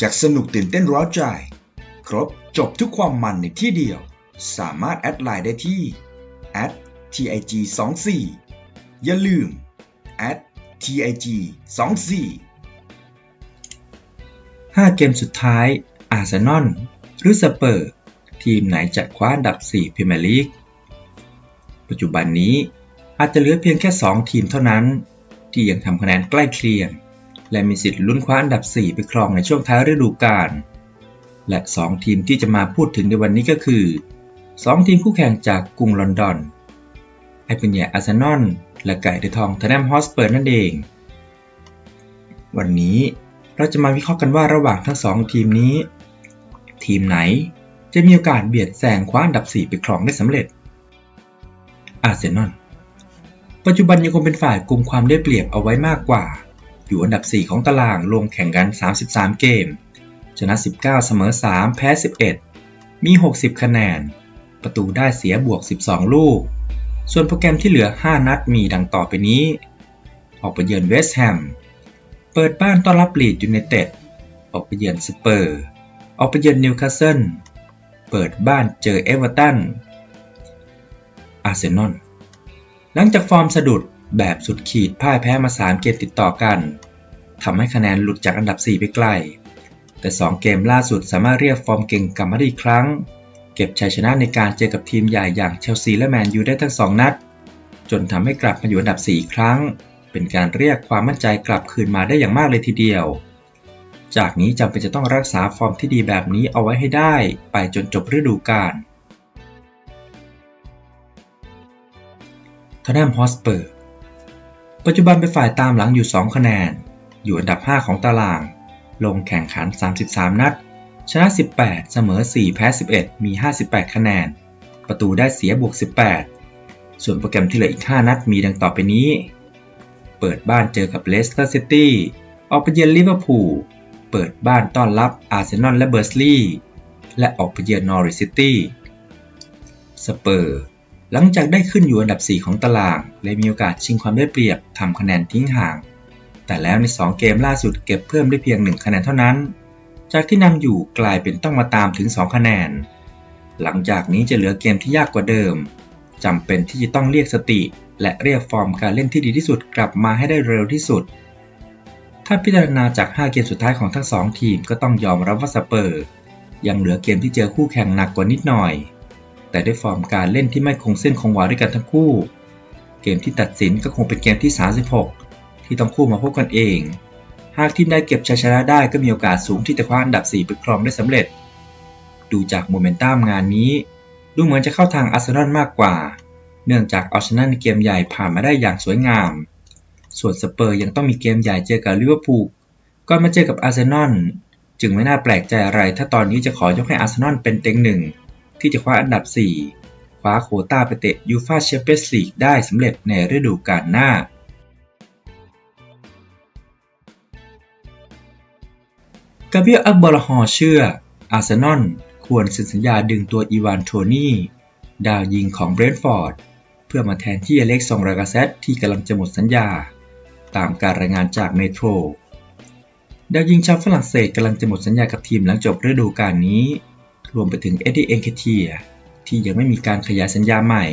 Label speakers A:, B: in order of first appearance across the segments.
A: จากสนุกตื่นเต้นร้าวใจ ครบจบทุกความมันในที่เดียว สามารถแอดไลน์ได้ที่ @tig 2 4อย่าลืม @tig 2 4
B: 5 เกมสุดท้าย อาร์เซนอลหรือสเปอร์ ทีมไหนจะคว้าอันดับ 4พรีเมียร์ลีก ปัจจุบันนี้อาจจะเหลือเพียงแค่ 2 ทีมเท่านั้น ที่ยังทำคะแนนใกล้เคียง และมีสิทธิ์ลุ้นคว้าอันดับ 4 ไปครองในช่วงท้ายฤดูกาล และ 2 ทีมที่จะมาพูดถึงในวันนี้ก็คือ 2 ทีมคู่แข่งจากกรุงลอนดอน ไอเป็นแย่อาร์เซนอลและไก่เดอะทองเทนแนมฮอสเปอร์นั่นเอง วันนี้เราจะมาวิเคราะห์กันว่าระหว่างทั้ง 2 ทีมนี้ ทีมไหนจะมีโอกาสเบียดแซงคว้าอันดับ 4 ไปครองได้สำเร็จ อาร์เซนอล ปัจจุบันยังคงเป็นฝ่ายกลุ่มความได้เปรียบเอาไว้มากกว่า อยู่อันดับ 4 ของตารางลงแข่งกัน 33 เกม ชนะ 19 เสมอ 3 แพ้ 11 มี 60 คะแนน ประตูได้เสียบวก 12 ลูก ส่วนโปรแกรมที่เหลือ 5 นัดมีดังต่อไปนี้ ออกไปเยือนเวสต์แฮม เปิดบ้านต้อนรับลีดยูไนเต็ด ออกไปเยือนสเปอร์ ออกไปเยือนนิวคาสเซิล เปิดบ้านเจอเอเวอร์ตัน อาร์เซนอล หลังจากฟอร์มสะดุด แบบสุดขีดพ่ายแพ้มา 3 เกมติดต่อกันทำให้คะแนนหลุดจากอันดับ 4 ไปไกล แต่ 2 เกมล่าสุดสามารถเรียกฟอร์มเก่งกลับมาได้อีกครั้ง เก็บชัยชนะในการเจอกับทีมใหญ่อย่างเชลซีและแมนยูได้ทั้ง 2 นัด จนทำให้กลับมาอยู่อันดับ 4 ครั้ง เป็นการเรียกความมั่นใจกลับคืนมาได้อย่างมากเลยทีเดียว จากนี้จำเป็นจะต้องรักษาฟอร์มที่ดีแบบนี้เอาไว้ให้ได้ ไปจนจบฤดูกาลทอแนมฮอสเปอร์ ปัจจุบันเป็นฝ่ายตามหลังอยู่ 2 คะแนน อยู่อันดับ 5 ของตาราง ลงแข่งขัน 33 นัด ชนะ 18 เสมอ 4 แพ้ 11 มี 58 คะแนน ประตูได้เสียบวก 18 ส่วนโปรแกรมที่เหลืออีก 5 นัดมีดังต่อไปนี้ เปิดบ้านเจอกับเลสเตอร์ซิตี้ ออกไปเยือนลิเวอร์พูล เปิดบ้านต้อนรับอาร์เซนอลและเบอร์สลีย์ และออกไปเยือนนอริสซิตี้ สเปอร์ หลังจากได้ขึ้นอยู่อันดับ 4 ของตาราง เลยมีโอกาสชิงความได้เปรียบทำคะแนนทิ้งห่าง แต่แล้วใน 2 เกมล่าสุดเก็บเพิ่มได้เพียง 1 คะแนนเท่านั้น จากที่นำอยู่กลายเป็นต้องมาตามถึง 2 คะแนน หลังจากนี้จะเหลือเกมที่ยากกว่าเดิมจำเป็นที่จะต้องเรียกสติ และเรียกฟอร์มการเล่นที่ดีที่สุดกลับมาให้ได้เร็วที่สุด ถ้าพิจารณาจาก 5 เกมสุดท้ายของทั้ง 2 ทีมก็ต้องยอมรับว่าสเปอร์ ยังเหลือเกมที่เจอคู่แข่งหนักกว่านิดหน่อย แต่ด้วยฟอร์มการเล่นที่ไม่คงเส้นคงวาด้วยกันทั้งคู่ เกมที่ตัดสินก็คงเป็นเกมที่ 36 ที่ต้องคู่มาพบกันเอง หากทีมใดเก็บชัยชนะได้ก็มีโอกาสสูงที่จะคว้าอันดับ 4 ไปครองได้สำเร็จ ดูจากโมเมนตัมงานนี้ ดูเหมือนจะเข้าทางอาร์เซนอลมากกว่า เนื่องจากเอาชนะในเกมใหญ่ผ่านมาได้อย่างสวยงาม ส่วนสเปอร์ยังต้องมีเกมใหญ่เจอกับลิเวอร์พูลก่อนมาเจอกับอาร์เซนอลจึงไม่น่าแปลกใจอะไรถ้าตอนนี้จะขอยกให้อาร์เซนอลเป็นเต็งหนึ่ง ที่จะคว้าอันดับ 4 คว้าโควต้าไปเตะยูฟาแชมเปี้ยนส์ลีกได้สำเร็จในฤดูกาลหน้า กาเบียลอักบอลฮอเชื่อ อาร์เซนอลควรเซ็นสัญญาดึงตัวอีวานโทนี่ ดาวยิงของเบรนท์ฟอร์ด เพื่อมาแทนที่อเล็กซองรากาเซตที่กำลังจะหมดสัญญา ตามการรายงานจากเมโทรดาวยิงชาวฝรั่งเศสกำลังจะหมดสัญญากับทีมหลังจบฤดูกาลนี้ รวมไปถึงเอ็ดดี้เอนเคเทียที่ยังไม่มีการขยายสัญญาใหม่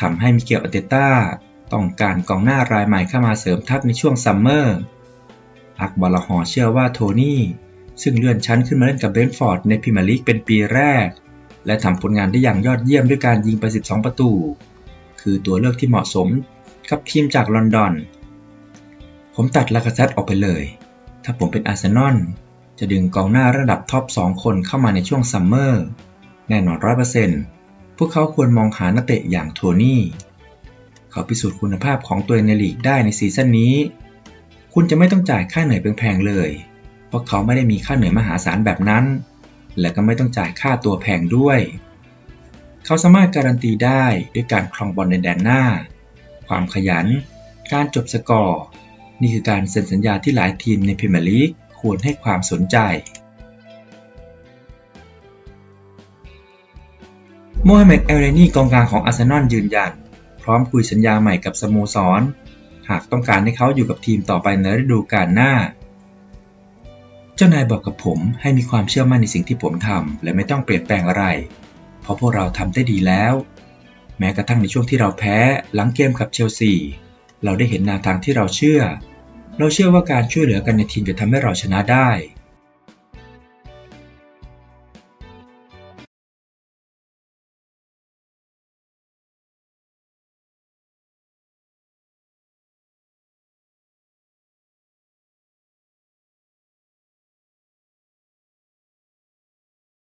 B: ทำให้มิเกลอเตต้าต้องการกองหน้ารายใหม่เข้ามาเสริมทัพในช่วงซัมเมอร์ อักบอลฮอเชื่อว่าโทนี่ ซึ่งเลื่อนชั้นขึ้นมาเล่นกับเบนฟอร์ดในพรีเมียร์ลีกเป็นปีแรก และทำผลงานได้อย่างยอดเยี่ยมด้วยการยิงไป 12 ประตู คือตัวเลือกที่เหมาะสมกับทีมจากลอนดอน ผมตัดลากาเซตออกไปเลย ถ้าผมเป็นอาร์เซนอล จะดึงกองหน้าระดับท็อป 2 คนเข้ามาในช่วงซัมเมอร์ แน่นอน100%พวกเขาควรมองหานักเตะอย่างโทนี่ เขาพิสูจน์คุณภาพของตัวเองในลีกได้ในซีซั่นนี้ คุณจะไม่ต้องจ่ายค่าเหนื่อยแพงๆเลย เพราะเขาไม่ได้มีค่าเหนื่อยมหาศาลแบบนั้น และก็ไม่ต้องจ่ายค่าตัวแพงด้วย เขาสามารถการันตีได้ด้วยการครองบอลในแดนหน้า ความขยัน การจบสกอร์ นี่คือการเซ็นสัญญาที่หลายทีมในพรีเมียร์ลีก ควรให้ความสนใจโมฮัมเหม็ดเอลเรนี่กองกลางของอาร์เซนอลยืนยัน พร้อมคุยสัญญาใหม่กับสโมสร หากต้องการให้เขาอยู่กับทีมต่อไปในฤดูกาลหน้า เจ้านายบอกกับผมให้มีความเชื่อมั่นในสิ่งที่ผมทำและไม่ต้องเปลี่ยนแปลงอะไร เพราะพวกเราทำได้ดีแล้ว แม้กระทั่งในช่วงที่เราแพ้หลังเกมกับเชลซีเราได้เห็นแนวทางที่เราเชื่อ เราเชื่อว่าการช่วยเหลือกันในทีมจะทำให้เราชนะได้